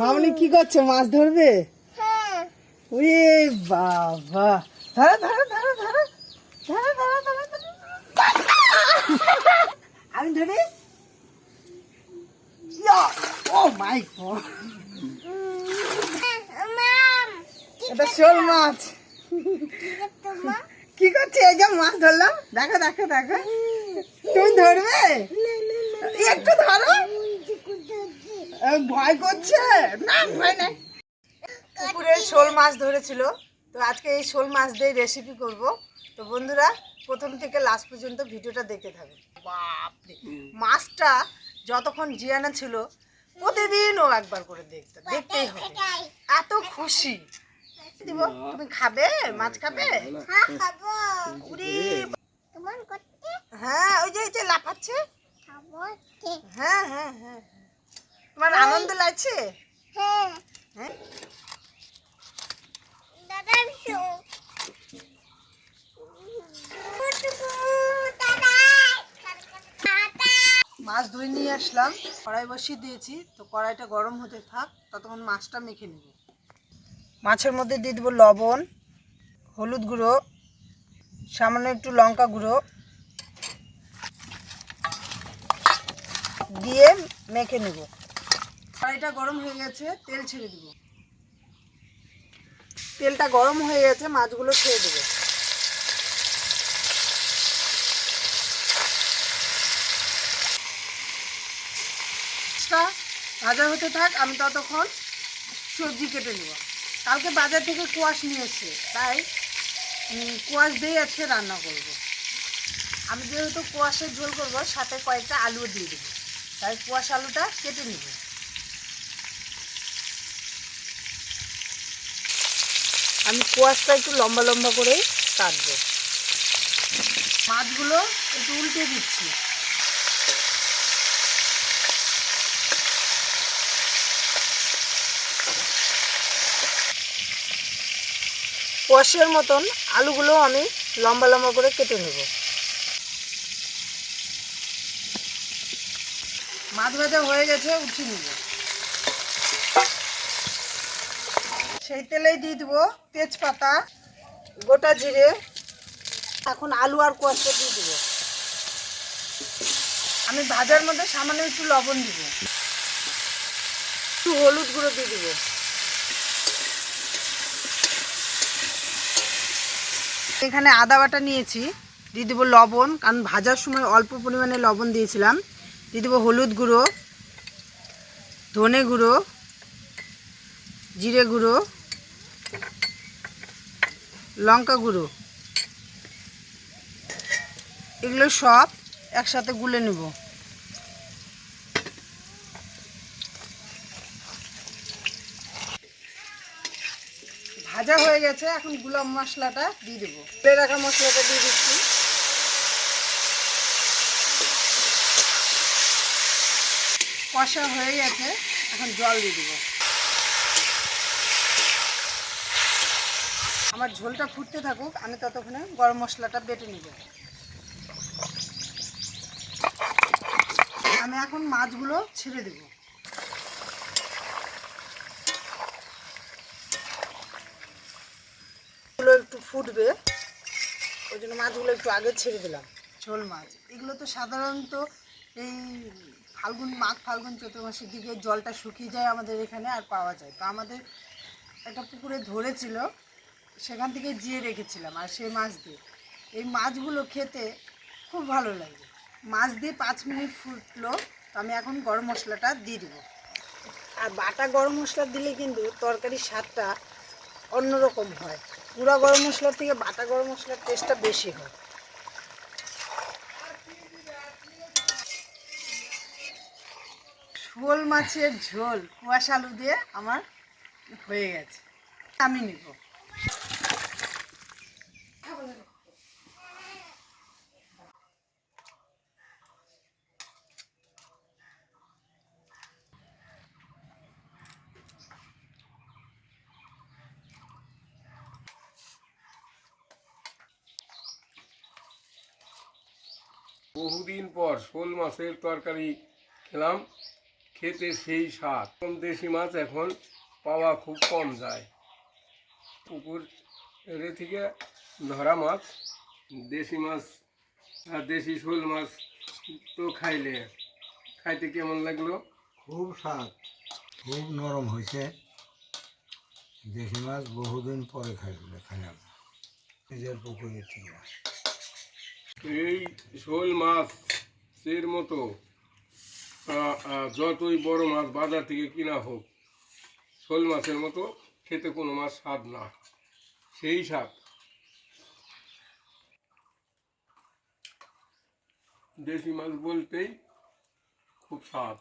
মামনি কি করছ? মাছ ধরবে? বাবা। ধরো ধরো ধরো ধরো। ধরো ধরো ধরো আমি ধরে? ও মাই এটা শোল মাছ। কি করছে? এই যে মাছ ধরলাম। দেখো দেখো দেখো। তুমি ধরবে? একটু ধরো। ভয় করছে? না ভয় নাই। পুকুরে শোল মাছ ধরেছিল। তো আজকে এই শোল মাছ দিয়ে রেসিপি করব। তো বন্ধুরা প্রথম থেকে লাস্ট পর্যন্ত ভিডিওটা দেখতে থাকো বাপরে! মাছটা যতক্ষণ জিয়ানা ছিল প্রতিদিন ও একবার করে দেখতো। দেখতেই হবে। এত খুশি। দিব তুমি খাবে? মাছ খাবে? হ্যাঁ খাব। হ্যাঁ ওই যে এই যে লাফাচ্ছে। হ্যাঁ হ্যাঁ হ্যাঁ। তোমার আনন্দ লাগছে? হ্যাঁ। হ্যাঁ। দাদা মাছ ধুয়ে নিয়ে আসলাম। কড়াই বসিয়ে দিয়েছি। তো কড়াইটা গরম হতে থাক ততক্ষণ মাছটা মেখে নেব। মাছের মধ্যে দিয়ে দেবো লবণ হলুদ গুঁড়ো সামান্য একটু লঙ্কা গুঁড়ো দিয়ে মেখে নেব। কড়াইটা গরম হয়ে গেছে, তেল ছেড়ে দেবো। তেলটা গরম হয়ে গেছে, মাছগুলো ছেড়ে দেবো। ভাজা হতে থাক, আমি ততক্ষণ সবজি কেটে নেব। কালকে বাজার থেকে কোয়াশ নিয়ে এসছে, তাই কোয়াশ দিয়ে আজকে রান্না করব। আমি যেহেতু কোয়াশের ঝোল করব, সাথে কয়েকটা আলুও দিয়ে দেবো। তাই কোয়াশ আলুটা কেটে নেব। আমি কোয়াশটা একটু লম্বা লম্বা করেই কাটবো। মাছগুলো একটু উল্টে দিচ্ছি। কষের মতন আলুগুলো আমি লম্বা লম্বা করে কেটে নেব। মাছ ভাজা হয়ে গেছে, উঠিয়ে নেব। সেই তেলেই দিয়ে দেবো তেজপাতা, গোটা জিরে, এখন আলু আর কোয়াশটা দিয়ে দেবো। আমি ভাজার মধ্যে সামান্য একটু লবণ দিব। একটু হলুদ গুঁড়ো দিয়ে দেবো। এখানে আদা বাটা নিয়েছি, দিয়ে দেবো লবণ, কারণ ভাজার সময় অল্প পরিমাণে লবণ দিয়েছিলাম। দিয়ে দেবো হলুদ গুঁড়ো, ধনে গুঁড়ো, জিরে গুঁড়ো, লঙ্কা গুঁড়ো। এগুলো সব একসাথে গুলে নেব। ভাজা হয়ে গেছে, এখন গুলাম মশলাটা দিয়ে দেবো। রাখা মশলাটা দিয়ে দিচ্ছি। কষা হয়ে গেছে, এখন জল দিয়ে দেবো। আমার ঝোলটা ফুটতে থাকুক, আমি ততক্ষণে গরম মশলাটা বেটে নেব। আমি এখন মাছগুলো ছেড়ে দেবো এগুলো একটু ফুটবে। ওই জন্য মাছগুলো একটু আগে ছেড়ে দিলাম। ঝোল মাছ। এগুলো তো সাধারণত এই ফাল্গুন, মাঘ ফাল্গুন চৈত্র মাসের দিকে জলটা শুকিয়ে যায় আমাদের এখানে আর পাওয়া যায়। তো আমাদের একটা পুকুরে ধরেছিল, সেখান থেকে জিয়ে রেখেছিলাম আর সেই মাছ দিয়ে। এই মাছগুলো খেতে খুব ভালো লাগে। মাছ দিয়ে পাঁচ মিনিট ফুটলো, তো আমি এখন গরম মশলাটা দিয়ে দেবো। আর বাটা গরম মশলা দিলে কিন্তু তরকারির স্বাদটা অন্যরকম হয়। গুঁড়া গরম মশলার থেকে বাটা গরম মশলার টেস্টটা বেশি হয়। শোল মাছের ঝোল, কুয়াশ আলু দিয়ে আমার হয়ে গেছে। আমি নিব। বহুদিন পর শোল মাছের তরকারি খেলাম, খেতে সেই স্বাদ। কম দেশি মাছ এখন পাওয়া খুব কম যায়। পুকুর থেকে ধরা মাছ, দেশি মাছ আর দেশি শোল মাছ তো খাইলে, খাইতে কেমন লাগল? খুব স্বাদ, খুব নরম হয়েছে। দেশি মাছ বহুদিন পরে খাইলে খাইলাম, নিজের পুকুরের আছে এই শোল মাছের মতো যতই বড় মাছ বাজার থেকে কিনা হোক, শোল মাছের মতো খেতে কোনো মাছ স্বাদ না। সেই স্বাদ। দেশি মাছ বলতেই খুব স্বাদ।